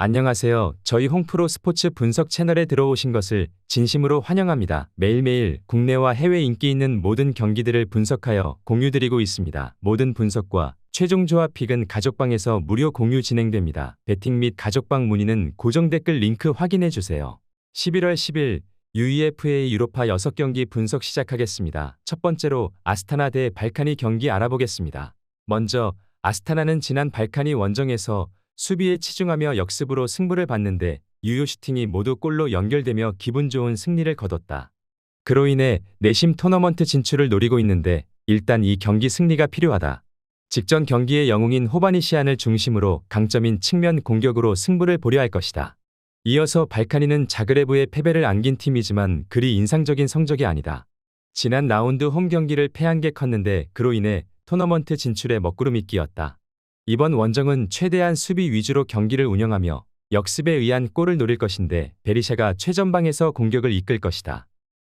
안녕하세요. 저희 홍프로 스포츠 분석 채널에 들어오신 것을 진심으로 환영합니다. 매일매일 국내와 해외 인기 있는 모든 경기들을 분석하여 공유드리고 있습니다. 모든 분석과 최종 조합 픽은 가족방에서 무료 공유 진행됩니다. 배팅 및 가족방 문의는 고정 댓글 링크 확인해 주세요. 11월 10일 UEFA 유로파 6경기 분석 시작하겠습니다. 첫 번째로 아스타나 대 발카니 경기 알아보겠습니다. 먼저 아스타나는 지난 발카니 원정에서 수비에 치중하며 역습으로 승부를 봤는데 유효 슈팅이 모두 골로 연결되며 기분 좋은 승리를 거뒀다. 그로 인해 내심 토너먼트 진출을 노리고 있는데 일단 이 경기 승리가 필요하다. 직전 경기의 영웅인 호바니시안을 중심으로 강점인 측면 공격으로 승부를 보려 할 것이다. 이어서 발카니는 자그레브의 패배를 안긴 팀이지만 그리 인상적인 성적이 아니다. 지난 라운드 홈 경기를 패한 게 컸는데 그로 인해 토너먼트 진출에 먹구름이 끼었다. 이번 원정은 최대한 수비 위주로 경기를 운영하며 역습에 의한 골을 노릴 것인데 베리샤가 최전방에서 공격을 이끌 것이다.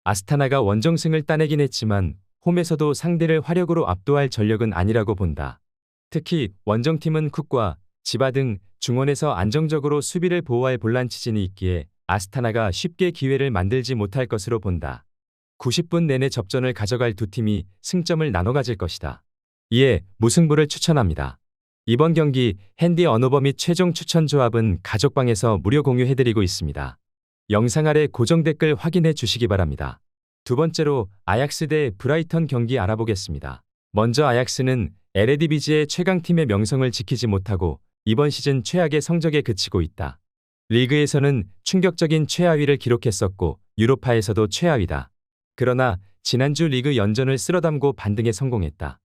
아스타나가 원정승을 따내긴 했지만 홈에서도 상대를 화력으로 압도할 전력은 아니라고 본다. 특히 원정팀은 쿡과 지바 등 중원에서 안정적으로 수비를 보호할 볼란 치진이 있기에 아스타나가 쉽게 기회를 만들지 못할 것으로 본다. 90분 내내 접전을 가져갈 두 팀이 승점을 나눠 가질 것이다. 이에 무승부를 추천합니다. 이번 경기 핸디 언어버 및 최종 추천 조합은 가족방에서 무료 공유해드리고 있습니다. 영상 아래 고정 댓글 확인해 주시기 바랍니다. 두 번째로 아약스 대 브라이턴 경기 알아보겠습니다. 먼저 아약스는 LADBG의 최강팀의 명성을 지키지 못하고 이번 시즌 최악의 성적에 그치고 있다. 리그에서는 충격적인 최하위를 기록했었고 유로파에서도 최하위다. 그러나 지난주 리그 연전을 쓸어담고 반등에 성공했다.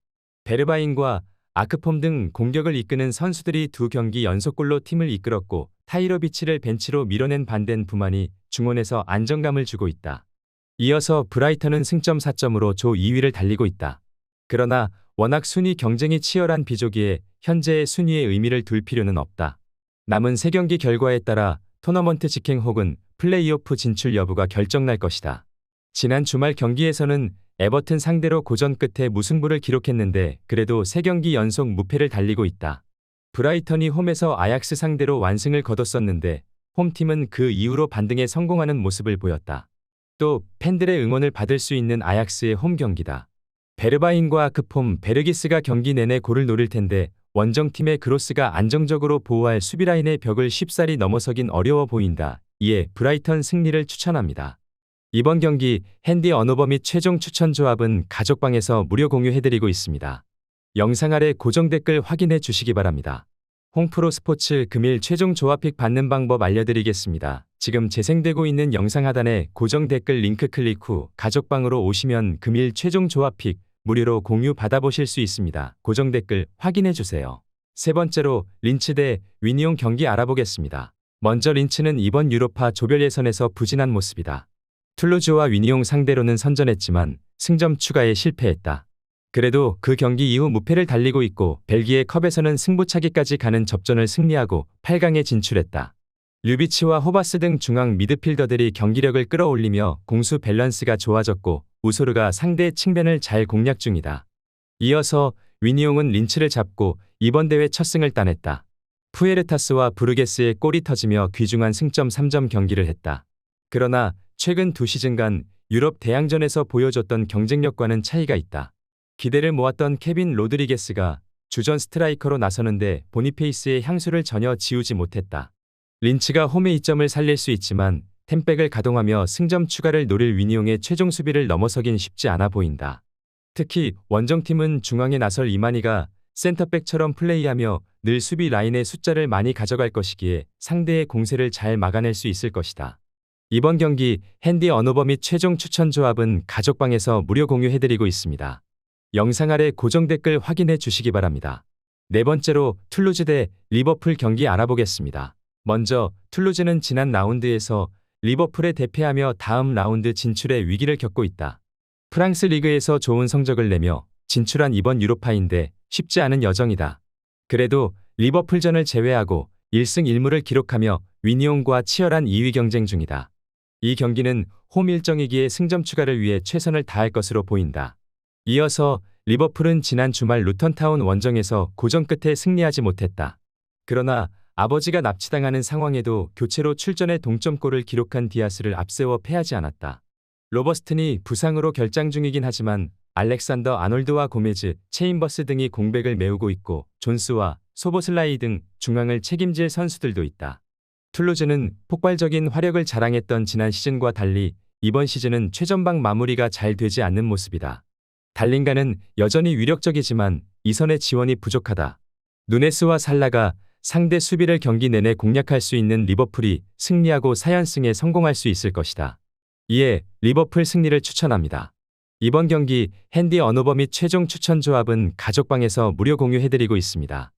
베르바인과 아크폼 등 공격을 이끄는 선수들이 두 경기 연속골로 팀을 이끌었고 타이러비치를 벤치로 밀어낸 반덴 부만이 중원에서 안정감을 주고 있다. 이어서 브라이턴은 승점 4점으로 조 2위를 달리고 있다. 그러나 워낙 순위 경쟁이 치열한 비조기에 현재의 순위에 의미를 둘 필요는 없다. 남은 3경기 결과에 따라 토너먼트 직행 혹은 플레이오프 진출 여부가 결정날 것이다. 지난 주말 경기에서는 에버튼 상대로 고전 끝에 무승부를 기록했는데 그래도 3경기 연속 무패를 달리고 있다. 브라이턴이 홈에서 아약스 상대로 완승을 거뒀었는데 홈팀은 그 이후로 반등에 성공하는 모습을 보였다. 또 팬들의 응원을 받을 수 있는 아약스의 홈 경기다. 베르바인과 아크폼 베르기스가 경기 내내 골을 노릴 텐데 원정팀의 크로스가 안정적으로 보호할 수비라인의 벽을 쉽사리 넘어서긴 어려워 보인다. 이에 브라이턴 승리를 추천합니다. 이번 경기 핸디 언어버 및 최종 추천 조합은 가족방에서 무료 공유해드리고 있습니다. 영상 아래 고정 댓글 확인해 주시기 바랍니다. 홍프로 스포츠 금일 최종 조합픽 받는 방법 알려드리겠습니다. 지금 재생되고 있는 영상 하단에 고정 댓글 링크 클릭 후 가족방으로 오시면 금일 최종 조합픽 무료로 공유 받아보실 수 있습니다. 고정 댓글 확인해 주세요. 세 번째로 린츠 대 위니용 경기 알아보겠습니다. 먼저 린츠는 이번 유로파 조별 예선에서 부진한 모습이다. 툴루즈와 위니용 상대로는 선전했지만 승점 추가에 실패했다. 그래도 그 경기 이후 무패를 달리고 있고 벨기에 컵에서는 승부차기까지 가는 접전을 승리하고 8강에 진출했다. 류비치와 호바스 등 중앙 미드필더들이 경기력을 끌어올리며 공수 밸런스가 좋아졌고 우소르가 상대의 측면을 잘 공략 중이다. 이어서 위니용은 린치를 잡고 이번 대회 첫 승을 따냈다. 푸에르타스와 부르게스의 골이 터지며 귀중한 승점 3점 경기를 했다. 그러나 최근 두 시즌간 유럽 대항전에서 보여줬던 경쟁력과는 차이가 있다. 기대를 모았던 케빈 로드리게스가 주전 스트라이커로 나서는데 보니페이스의 향수를 전혀 지우지 못했다. 린치가 홈의 이점을 살릴 수 있지만 템백을 가동하며 승점 추가를 노릴 위니용의 최종 수비를 넘어서긴 쉽지 않아 보인다. 특히 원정팀은 중앙에 나설 이만희가 센터백처럼 플레이하며 늘 수비 라인의 숫자를 많이 가져갈 것이기에 상대의 공세를 잘 막아낼 수 있을 것이다. 이번 경기 핸디 언어버 및 최종 추천 조합은 가족방에서 무료 공유해드리고 있습니다. 영상 아래 고정 댓글 확인해 주시기 바랍니다. 네 번째로 툴루즈 대 리버풀 경기 알아보겠습니다. 먼저 툴루즈는 지난 라운드에서 리버풀에 대패하며 다음 라운드 진출에 위기를 겪고 있다. 프랑스 리그에서 좋은 성적을 내며 진출한 이번 유로파인데 쉽지 않은 여정이다. 그래도 리버풀전을 제외하고 1승 1무를 기록하며 위니온과 치열한 2위 경쟁 중이다. 이 경기는 홈 일정이기에 승점 추가를 위해 최선을 다할 것으로 보인다. 이어서 리버풀은 지난 주말 루턴타운 원정에서 고전 끝에 승리하지 못했다. 그러나 아버지가 납치당하는 상황에도 교체로 출전해 동점골을 기록한 디아스를 앞세워 패하지 않았다. 로버스튼이 부상으로 결장 중이긴 하지만 알렉산더 아놀드와 고메즈, 체인버스 등이 공백을 메우고 있고 존스와 소보슬라이 등 중앙을 책임질 선수들도 있다. 툴루즈는 폭발적인 화력을 자랑했던 지난 시즌과 달리 이번 시즌은 최전방 마무리가 잘 되지 않는 모습이다. 달린가는 여전히 위력적이지만 이선의 지원이 부족하다. 누네스와 살라가 상대 수비를 경기 내내 공략할 수 있는 리버풀이 승리하고 4연승에 성공할 수 있을 것이다. 이에 리버풀 승리를 추천합니다. 이번 경기 핸디 언어버 및 최종 추천 조합은 가족방에서 무료 공유해드리고 있습니다.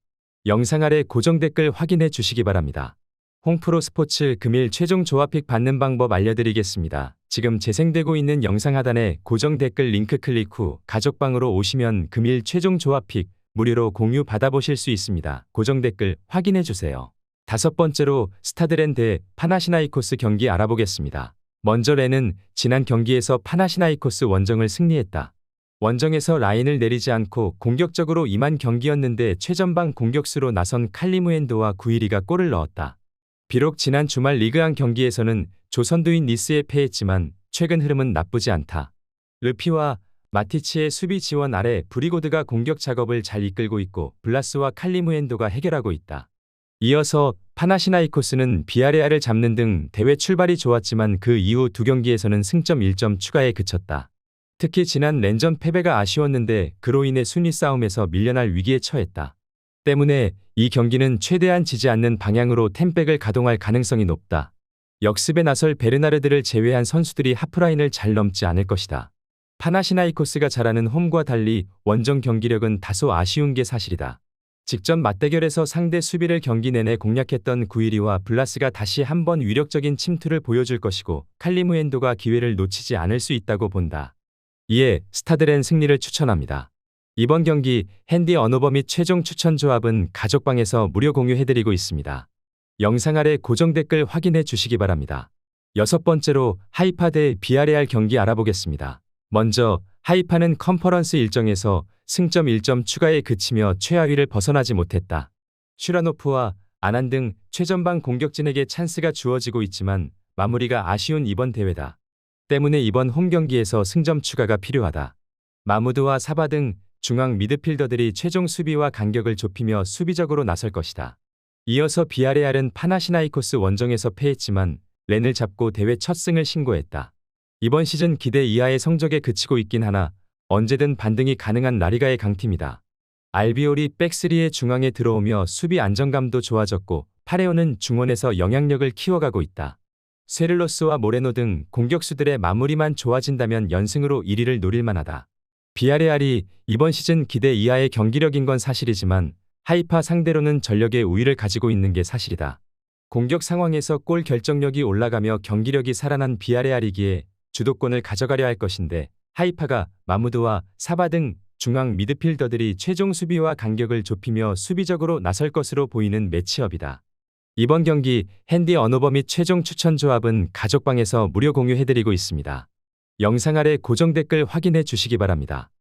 영상 아래 고정 댓글 확인해 주시기 바랍니다. 홍프로 스포츠 금일 최종 조합픽 받는 방법 알려드리겠습니다. 지금 재생되고 있는 영상 하단에 고정 댓글 링크 클릭 후 가족방으로 오시면 금일 최종 조합픽 무료로 공유 받아보실 수 있습니다. 고정 댓글 확인해 주세요. 다섯 번째로 스타드랜 대 파나시나이코스 경기 알아보겠습니다. 먼저 렌은 지난 경기에서 파나시나이코스 원정을 승리했다. 원정에서 라인을 내리지 않고 공격적으로 임한 경기였는데 최전방 공격수로 나선 칼리무엔도와 구이리가 골을 넣었다. 비록 지난 주말 리그안 경기에서는 조선두인 니스에 패했지만 최근 흐름은 나쁘지 않다. 르피와 마티치의 수비 지원 아래 브리고드가 공격 작업을 잘 이끌고 있고 블라스와 칼리무엔도가 해결하고 있다. 이어서 파나시나이코스는 비아레아를 잡는 등 대회 출발이 좋았지만 그 이후 두 경기에서는 승점 1점 추가에 그쳤다. 특히 지난 랜전 패배가 아쉬웠는데 그로 인해 순위 싸움에서 밀려날 위기에 처했다. 때문에 이 경기는 최대한 지지 않는 방향으로 템백을 가동할 가능성이 높다. 역습에 나설 베르나르드를 제외한 선수들이 하프라인을 잘 넘지 않을 것이다. 파나시나이코스가 잘하는 홈과 달리 원정 경기력은 다소 아쉬운 게 사실이다. 직전 맞대결에서 상대 수비를 경기 내내 공략했던 구이리와 블라스가 다시 한번 위력적인 침투를 보여줄 것이고 칼리무엔도가 기회를 놓치지 않을 수 있다고 본다. 이에 스타드렌 승리를 추천합니다. 이번 경기 핸디 언어버 및 최종 추천 조합은 가족방에서 무료 공유해드리고 있습니다. 영상 아래 고정 댓글 확인해 주시기 바랍니다. 여섯 번째로 하이파 대 비아레알 경기 알아보겠습니다. 먼저 하이파는 컨퍼런스 일정에서 승점 1점 추가에 그치며 최하위를 벗어나지 못했다. 슈라노프와 아난 등 최전방 공격진에게 찬스가 주어지고 있지만 마무리가 아쉬운 이번 대회다. 때문에 이번 홈 경기에서 승점 추가가 필요하다. 마무드와 사바 등 중앙 미드필더들이 최종 수비와 간격을 좁히며 수비적으로 나설 것이다. 이어서 비아레알은 파나시나이코스 원정에서 패했지만 렌을 잡고 대회 첫 승을 신고했다. 이번 시즌 기대 이하의 성적에 그치고 있긴 하나 언제든 반등이 가능한 라리가의 강팀이다. 알비올이 백스리의 중앙에 들어오며 수비 안정감도 좋아졌고 파레오는 중원에서 영향력을 키워가고 있다. 세를로스와 모레노 등 공격수들의 마무리만 좋아진다면 연승으로 1위를 노릴 만하다. 비아레알이 이번 시즌 기대 이하의 경기력인 건 사실이지만 하이파 상대로는 전력의 우위를 가지고 있는 게 사실이다. 공격 상황에서 골 결정력이 올라가며 경기력이 살아난 비아레알이기에 주도권을 가져가려 할 것인데 하이파가 마무드와 사바 등 중앙 미드필더들이 최종 수비와 간격을 좁히며 수비적으로 나설 것으로 보이는 매치업이다. 이번 경기 핸디 언어버 및 최종 추천 조합은 가족방에서 무료 공유해드리고 있습니다. 영상 아래 고정 댓글 확인해 주시기 바랍니다.